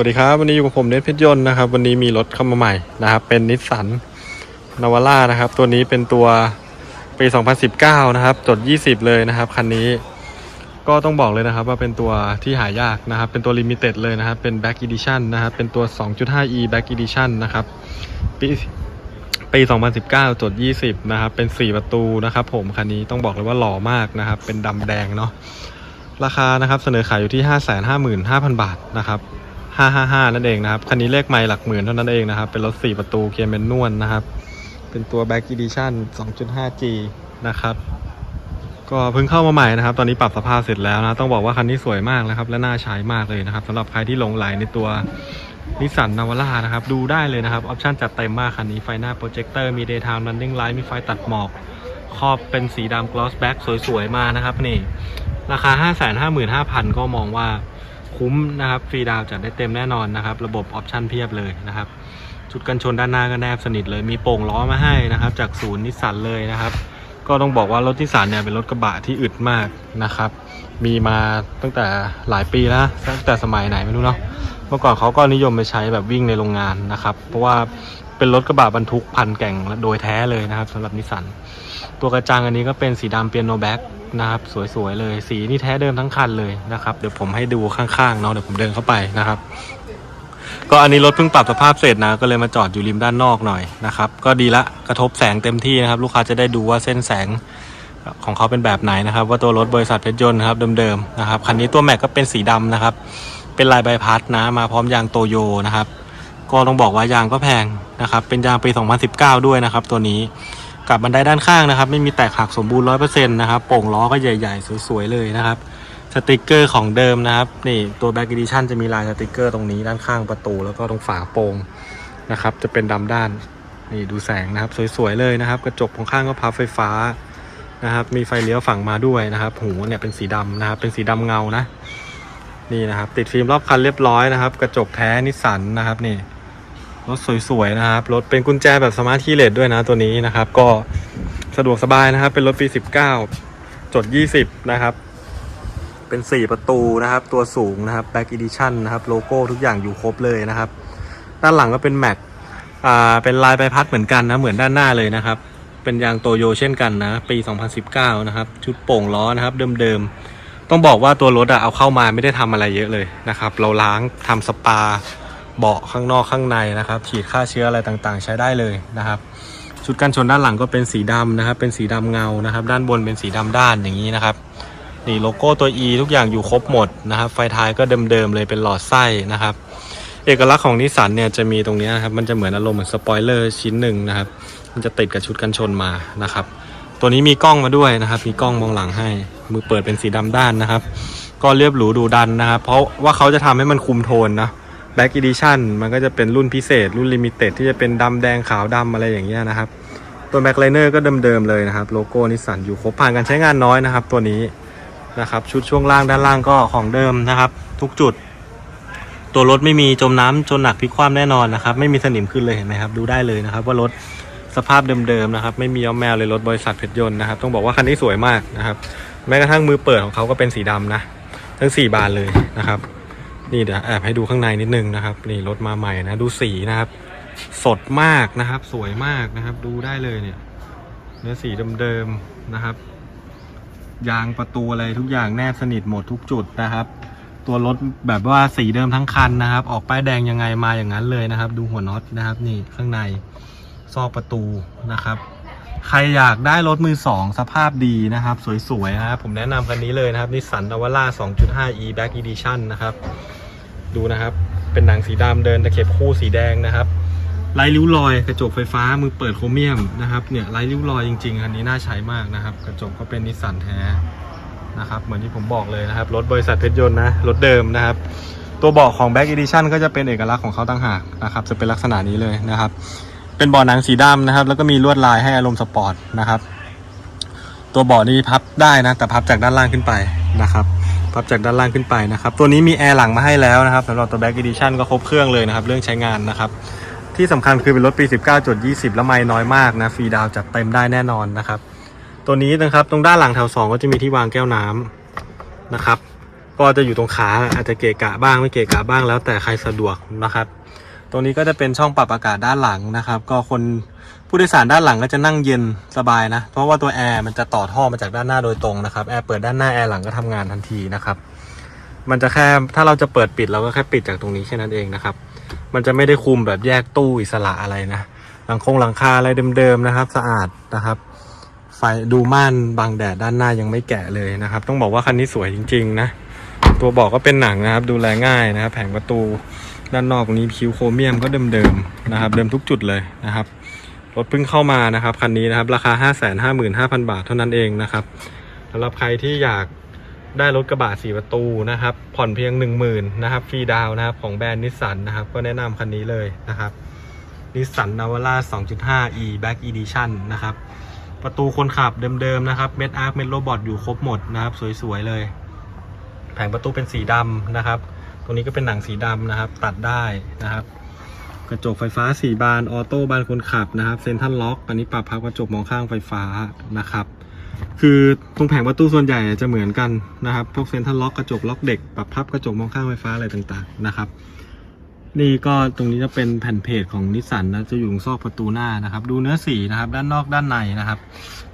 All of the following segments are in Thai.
วัสดีครับ วันนี้อยู่กับผมเนทเพชรยนต์นะครับ วันนี้มีรถเข้ามาใหม่นะครับ เป็นนิสสันนาวาร่านะครับ ตัวนี้เป็นตัวปี 2019 นะครับ จด 20 เลยนะครับ คันนี้ ก็ต้องบอกเลยนะครับ ว่าเป็นตัวที่หายากนะครับ เป็นตัวลิมิเต็ดเลยนะครับ เป็น Back Edition นะครับ เป็นตัว 2.5e Back Edition นะครับ ปีปี 2019 จด 20 นะครับ เป็น 4 ประตูนะครับ ผม คันนี้ต้องบอกเลยว่าหล่อมากนะครับ เป็นดำแดงเนาะ ราคานะครับ เสนอขายอยู่ที่ 555,000 บาทนะครับ 555 นั่นเองนะครับ คันนี้เลขไม่หลักหมื่นเท่านั้นเองนะครับ เป็นรถ 4 ประตูเกียร์แมนนวลนะครับ เป็นตัว Back Edition 2.5G นะครับ ก็เพิ่งเข้ามาใหม่นะครับ ตอนนี้ปรับสภาพเสร็จแล้วนะ ต้องบอกว่าคันนี้สวยมากนะครับ และน่าใช้มากเลยนะครับสำหรับใครที่หลงไหลในตัวนิสสันนาวาร่านะครับ ดูได้เลยนะครับ ออปชั่นจัดเต็มมากคันนี้ ไฟหน้าโปรเจคเตอร์ มี daytime running light มีไฟตัดหมอก ครอบเป็นสีดำ gloss black สวยๆ มานะครับนี่ ราคา 555,000 ก็มองว่า คุ้มนะครับฟรีดาวจัดได้เต็มแน่นอนนะครับ ระบบออปชั่นเพียบเลยนะครับชุดกันชนด้านหน้าก็แนบสนิทเลยมีโป่งล้อมาให้นะครับ จากศูนย์นิสสันเลยนะครับ ก็ต้องบอกว่ารถนิสสันเนี่ยเป็นรถกระบะที่อึดมากนะครับ มีมาตั้งแต่หลายปีแล้วตั้งแต่สมัยไหนไม่รู้เนาะเมื่อก่อนเขาก็นิยมไปใช้แบบวิ่งในโรงงานนะครับ เพราะว่าเป็นรถกระบะบรรทุกพันแก่งโดยแท้เลยนะครับสำหรับนิสสัน ตัวกระจังอันนี้ก็เป็นสีดำเปียโนแบ็กนะครับ สวยๆเลย สีนี่แท้เดิมทั้งคันเลยนะครับ เดี๋ยวผมให้ดูข้างๆเนาะเดี๋ยวผมเดินเข้าไปนะครับ ก็อันนี้รถเพิ่งปรับสภาพเสร็จนะ ก็เลยมาจอดอยู่ริมด้านนอกหน่อยนะครับ ก็ดีละกระทบแสงเต็มที่นะครับ ลูกค้าจะได้ดูว่าเส้นแสงของเขาเป็นแบบไหนนะครับ ว่าตัวรถบริษัทเพชรยนต์นะครับเดิมๆนะครับคันนี้ตัวแม็กก็เป็นสีดำนะครับ เป็นลายใบพัดนะมาพร้อมยางโตโยนะครับ ก็ต้องบอกว่ายางก็แพงนะครับ เป็นยางปี 2019 ด้วยนะครับ ตัวนี้ กับบันไดด้านข้างนะครับ ไม่มีแตกหักสมบูรณ์100%นต์นะครับโป่งล้อก็ใหญ่ๆ สวยๆเลยนะครับสติกเกอร์ของเดิมนะครับนี่ตัว Back Edition จะมีลายสติกเกอร์ตรงนี้ด้านข้างประตู แล้วก็ตรงฝาโป่งนะครับ จะเป็นดำด้านนี่ดูแสงนะครับ สวยๆเลยนะครับ กระจกของข้างก็พับไฟฟ้านะครับ มีไฟเลี้ยวฝั่งมาด้วยนะครับ หูเนี่ยเป็นสีดำนะครับ เป็นสีดำเงานะนี่นะครับ ติดฟิล์มรอบคันเรียบร้อยนะครับ กระจกแท้นิสสันนะครับนี่ รถสวยๆนะครับ รถเป็นกุญแจแบบสมาร์ทคีเลสด้วยนะตัวนี้นะครับ ก็สะดวกสบายนะครับ เป็นรถปี 19 จด 20 นะครับ เป็น 4 ประตูนะครับ ตัวสูงนะครับ Back Edition นะครับ โลโก้ทุกอย่างอยู่ครบเลยนะครับ ด้านหลังก็เป็นแม็กอ่าเป็นลายใบพัดเหมือนกันนะ เหมือนด้านหน้าเลยนะครับ เป็นยางโตโยเช่นกันนะ ปี 2019 นะครับ ชุดโป่งล้อนะครับ เดิมๆ ต้องบอกว่าตัวรถอะเอาเข้ามาไม่ได้ทำอะไรเยอะเลยนะครับ เราล้างทำสปา เบาะข้างนอกข้างในนะครับ ฉีดฆ่าเชื้ออะไรต่างๆ ใช้ได้เลยนะครับ ชุดกันชนด้านหลังก็เป็นสีดำนะครับ เป็นสีดำเงานะครับ ด้านบนเป็นสีดำด้านอย่างนี้นะครับนี่โลโก้ตัว E ทุกอย่างอยู่ครบหมดนะครับ ไฟท้ายก็เดิมๆเลยเป็นหลอดไส้นะครับ เอกลักษณ์ของนิสสันเนี่ยจะมีตรงนี้นครับมันจะเหมือนอารมณ์เหมือนสปอยเลอร์ชิ้นหนึ่งนะครับ มันจะติดกับชุดกันชนมานะครับ ตัวนี้มีกล้องมาด้วยนะครับ มีกล้องมองหลังให้ มือเปิดเป็นสีดำด้านนะครับ ก็เรียบหรูดูดันนะครับ เพราะว่าเขาจะทำให้มันคุมโทนนะ Back Edition มันก็จะเป็นรุ่นพิเศษ รุ่นลิมิเต็ดที่จะเป็นดำแดงขาวดำอะไรอย่างเงี้ยนะครับ ตัว Back Liner ก็เดิมๆเลยนะครับ โลโก้นิสสันอยู่ครบผ่านการใช้งานน้อยนะครับ ตัวนี้นะครับ ชุดช่วงล่างด้านล่างก็ของเดิมนะครับ ทุกจุด ตัวรถไม่มีจมน้ำจนหนักพลิกคว่ำแน่นอนนะครับ ไม่มีสนิมขึ้นเลยเห็นไหมครับ ดูได้เลยนะครับ ว่ารถสภาพเดิมๆนะครับ ไม่มีย้อมแมวเลยรถบริษัทเพชรยนต์นะครับ ต้องบอกว่าคันนี้สวยมากนะครับ แม้กระทั่งมือเปิดของเขาก็เป็นสีดำนะ ทั้งสี่บานเลยนะครับ นี่เดี๋ยวแอบให้ดูข้างในนิดนึงนะครับนี่รถมาใหม่นะดูสีนะครับ สดมากนะครับ สวยมากนะครับ ดูได้เลยเนี่ย เนื้อสีเดิมๆนะครับ ยางประตูอะไรทุกอย่างแนบสนิทหมดทุกจุดนะครับ ตัวรถแบบว่าสีเดิมทั้งคันนะครับ ออกป้ายแดงยังไงมาอย่างนั้นเลยนะครับ ดูหัวน็อตนะครับ นี่ข้างในซอกประตูนะครับ ใครอยากได้รถมือสองสภาพดีนะครับ สวยๆนะครับผมแนะนำคันนี้เลยนะครับนิสสันนาวาร่า 2.5e Back Edition นะครับ ดูนะครับ เป็นหนังสีดำเดินตะเข็บคู่สีแดงนะครับไร้ริ้วรอยกระจกไฟฟ้ามือเปิดโครเมียมนะครับเนี่ยไร้ริ้วรอยจริงๆคันนี้น่าใช้มากนะครับ กระจกก็เป็นนิสสันแท้นะครับเหมือนที่ผมบอกเลยนะครับรถบริษัทเพชรยนต์นะรถเดิมนะครับ ตัวเบาะของ Back Edition ก็จะเป็นเอกลักษณ์ของเขาต่างหากนะครับจะเป็นลักษณะนี้เลยนะครับ เป็นเบาะหนังสีดำนะครับ แล้วก็มีลวดลายให้อารมณ์สปอร์ตนะครับ ตัวเบาะนี้พับได้นะแต่พับจากด้านล่างขึ้นไปนะครับ พับจากด้านล่างขึ้นไปนะครับ ตัวนี้มีแอร์หลังมาให้แล้วนะครับสำหรับตัว Back Edition ก็ครบเครื่องเลยนะครับ เรื่องใช้งานนะครับ ที่สำคัญคือเป็นรถปี 19.20 แล้วไม่น้อยมากนะ ฟรีดาวจัดเต็มได้แน่นอนนะครับ ตัวนี้นะครับตรงด้านหลังแถว 2 ก็จะมีที่วางแก้วน้ำนะครับ ก็จะอยู่ตรงขาอาจจะเกะกะบ้างไม่เกะกะบ้างแล้วแต่ใครสะดวกนะครับ ตรงนี้ก็จะเป็นช่องปรับอากาศด้านหลังนะครับ ก็คนผู้โดยสารด้านหลังก็จะนั่งเย็นสบายนะ เพราะว่าตัวแอร์มันจะต่อท่อมาจากด้านหน้าโดยตรงนะครับ แอร์เปิดด้านหน้าแอร์หลังก็ทำงานทันทีนะครับ มันจะแค่ถ้าเราจะเปิดปิดเราก็แค่ปิดจากตรงนี้แค่นั้นเองนะครับ มันจะไม่ได้คุมแบบแยกตู้อิสระอะไรนะหลังคงหลังคาอะไรเดิมๆนะครับ สะอาดนะครับ ไฟดูม่านบังแดดด้านหน้ายังไม่แกะเลยนะครับ ต้องบอกว่าคันนี้สวยจริง ๆ นะ ตัวบอกก็เป็นหนังนะครับ ดูแลง่ายนะครับ แผงประตู ด้านนอกนี้คิวโครเมียมก็เดิมๆนะครับ เดิมทุกจุดเลยนะครับ รถเพิ่งเข้ามานะครับคันนี้นะครับ ราคา 5 5 5 0 0 0 บาทเท่านั้นเองนะครับสำหรับใครที่อยากได้รถกระบะสีประตูนะครับ ผ่อนเพียง 10,000นะครับฟรีดาวนะครับของแบรนด์นิสสันนะครับ ก็แนะนำคันนี้เลยนะครับนิสสันนาวาร่า 2.5e Back Edition นะครับ ประตูคนขับเดิมๆนะครับเม็ดอาร์คเม็ดโรบอทอยู่ครบหมดนะครับ สวยๆเลย แผงประตูเป็นสีดำนะครับ ตรงนี้ก็เป็นหนังสีดำนะครับ ตัดได้นะครับ กระจกไฟฟ้าสี่บานออโต้บานคนขับนะครับเซ็นทรัลล็อกอันนี้ปรับพับกระจกมองข้างไฟฟ้านะครับ คือตรงแผงประตูส่วนใหญ่จะเหมือนกันนะครับ พวกเซ็นทรัลล็อกกระจกล็อกเด็กปรับพับกระจกมองข้างไฟฟ้าอะไรต่างๆนะครับนี่ก็ตรงนี้จะเป็นแผ่นเพจของนิสสันนะจะอยู่ตรงซอกประตูหน้านะครับ ดูเนื้อสีนะครับ ด้านนอกด้านในนะครับ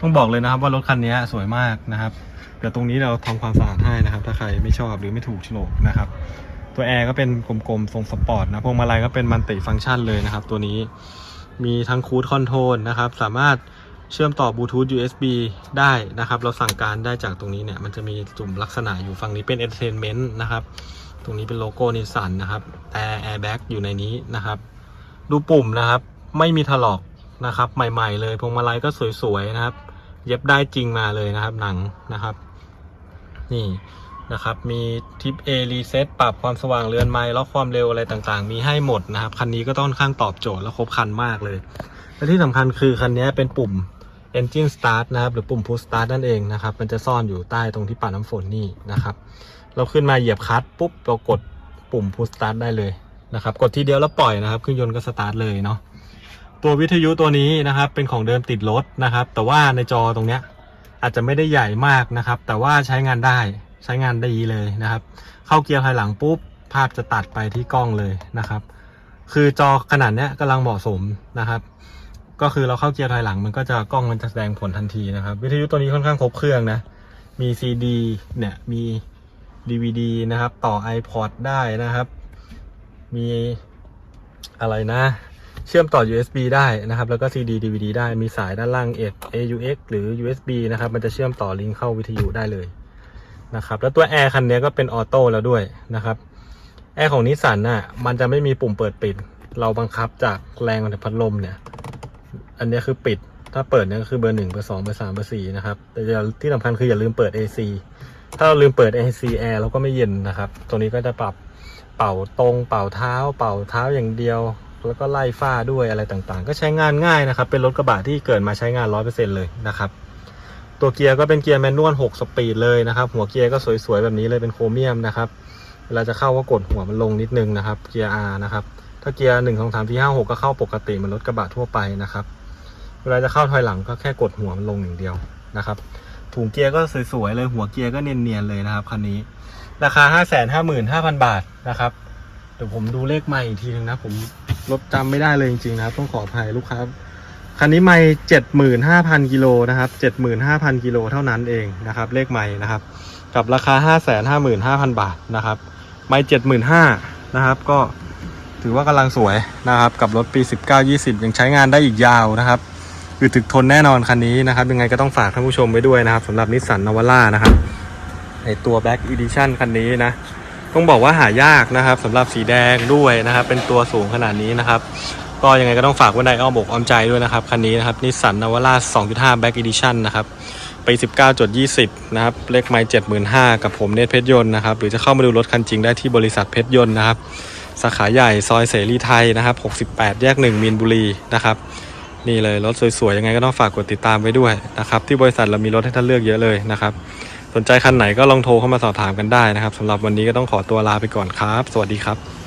ต้องบอกเลยนะครับว่ารถคันนี้สวยมากนะครับเดี๋ยวตรงนี้เราทำความสะอาดให้นะครับ ถ้าใครไม่ชอบหรือไม่ถูกโฉลกนะครับ ตัวแอร์ก็เป็นกลมๆทรงสปอร์ตนะพวงมาลัยก็เป็นมันติฟังก์ชันเลยนะครับ ตัวนี้มีทั้งคูดคอนโทรลนะครับ สามารถเชื่อมต่อบลูทูธ USB ได้นะครับ เราสั่งการได้จากตรงนี้เนี่ย มันจะมีจุ่มลักษณะอยู่ฝั่งนี้เป็น Entertainment นะครับ ตรงนี้เป็นโลโก้นิสสันนะครับ แต่แอร์แบ็กอยู่ในนี้นะครับ ดูปุ่มนะครับ ไม่มีถลอกนะครับ ใหม่ๆเลยพวงมาลัยก็สวยๆนะครับ เย็บได้จริงมาเลยนะครับหนังนะครับ นี่ นะครับ มีทิป A รีเซ็ตปรับความสว่างเรือนไม้ล็อกความเร็วอะไรต่างๆ มีให้หมดนะครับ คันนี้ก็ต้องค่อนข้างตอบโจทย์และครบคันมากเลย และที่สำคัญคือคันนี้เป็นปุ่ม Engine Start นะครับ หรือปุ่ม Push Start นั่นเองนะครับ มันจะซ่อนอยู่ใต้ตรงที่ปัดน้ำฝนนี่นะครับ เราขึ้นมาเหยียบคลัตช์ปุ๊บเรากดปุ่ม Push Start ได้เลยนะครับ กดทีเดียวแล้วปล่อยนะครับ เครื่องยนต์ก็สตาร์ทเลยเนาะ ตัววิทยุตัวนี้นะครับ เป็นของเดิมติดรถนะครับ แต่ว่าในจอตรงเนี้ยอาจจะไม่ได้ใหญ่มากนะครับ แต่ว่าใช้งานได้ ใช้งานได้ดีเลยนะครับ เข้าเกียร์ถอยหลังปุ๊บภาพจะตัดไปที่กล้องเลยนะครับ คือจอขนาดเนี้ยกำลังเหมาะสมนะครับ ก็คือเราเข้าเกียร์ถอยหลังมันก็จะกล้องมันจะแสดงผลทันทีนะครับ วิทยุตัวนี้ค่อนข้างครบเครื่องนะ มี CD เนี่ยมี DVD นะครับ ต่อ iPod ได้นะครับ มีอะไรนะ เชื่อมต่อ USB ได้นะครับ แล้วก็ CD DVD ได้มีสายด้านล่าง AUX หรือ USB นะครับ มันจะเชื่อมต่อลิงก์เข้าวิทยุได้เลย นะครับ แล้วตัวแอร์คันนี้ก็เป็นออโต้แล้วด้วยนะครับแอร์ของนิสสันน่ะมันจะไม่มีปุ่มเปิดปิด เราบังคับจากแรงของพัดลมเนี่ย อันนี้คือปิด ถ้าเปิดเนี่ยก็คือเบอร์หนึ่งเบอร์สองเบอร์สามเบอร์สี่นะครับ แต่อย่าที่สำคัญคืออย่าลืมเปิด AC ถ้าเราลืมเปิด AC Air เราก็ไม่เย็นนะครับ ตัวนี้ก็จะปรับเป่าตรงเป่าเท้า เป่าเท้าอย่างเดียว แล้วก็ไล่ฝ้าด้วยอะไรต่างๆ ก็ใช้งานง่ายนะครับ เป็นรถกระบะที่เกิดมาใช้งาน100%เลยนะครับ ตัวเกียร์ก็เป็นเกียร์แมนนวล6สปีดเลยนะครับ หัวเกียร์ก็สวยๆแบบนี้เลยเป็นโครเมียมนะครับ เวลาจะเข้าก็กดหัวมันลงนิดนึงนะครับ เกียร์ R นะครับ ถ้าเกียร์1 2 3 4 5 6 ก็เข้าปกติเหมือนรถกระบะทั่วไปนะครับ เวลาจะเข้าถอยหลังก็แค่กดหัวมันลงอย่างเดียวนะครับ ถุงเกียร์ก็สวยๆเลยหัวเกียร์ก็เนียนๆเลยนะครับคันนี้ ราคา 5 5 5 0 0 0 บาทนะครับ เดี๋ยวผมดูเลขใหม่อีกทีนึงนะผมลดจำไม่ได้เลยจริงๆนะครับต้องขออภัยลูกค้า คันนี้ไม่เจ็ดหมื่นห้าพันกิโลนะครับเจ็ดหมื่นห้าพันกิโลเท่านั้นเองนะครับ เลขไม่นะครับ กับราคาห้าแสนห้าหมื่นห้าพันบาทนะครับ ไม่เจ็ดหมื่นห้านะครับ ก็ถือว่ากำลังสวยนะครับ กับรถปีสิบเก้ายี่สิบยังใช้งานได้อีกยาวนะครับคือถึกทนแน่นอนคันนี้นะครับ ยังไงก็ต้องฝากท่านผู้ชมไว้ด้วยนะครับสำหรับนิสสันนวาร่านะครับในตัว Black Edition คันนี้นะ ต้องบอกว่าหายากนะครับสำหรับสีแดงด้วยนะครับ เป็นตัวสูงขนาดนี้นะครับ ก็ยังไงก็ต้องฝากไว้ในอ้อมอกอ้อมใจด้วยนะครับ คันนี้นะครับนิสสันนาวาร่า2.5 Back Edition นะครับปี 19.20 นะครับ เลขไมล์75,000 กับผมเนตเพชรยนต์นะครับ หรือจะเข้ามาดูรถคันจริงได้ที่บริษัทเพชรยนต์นะครับ สาขาใหญ่ซอยเสรีไทยนะครับ 68 แยก 1 มีนบุรีนะครับนี่เลยรถสวยๆ ยังไงก็ต้องฝากกดติดตามไว้ด้วยนะครับ ที่บริษัทเรามีรถให้ท่านเลือกเยอะเลยนะครับ สนใจคันไหนก็ลองโทรเข้ามาสอบถามกันได้นะครับสำหรับวันนี้ก็ต้องขอตัวลาไปก่อนครับ สวัสดีครับ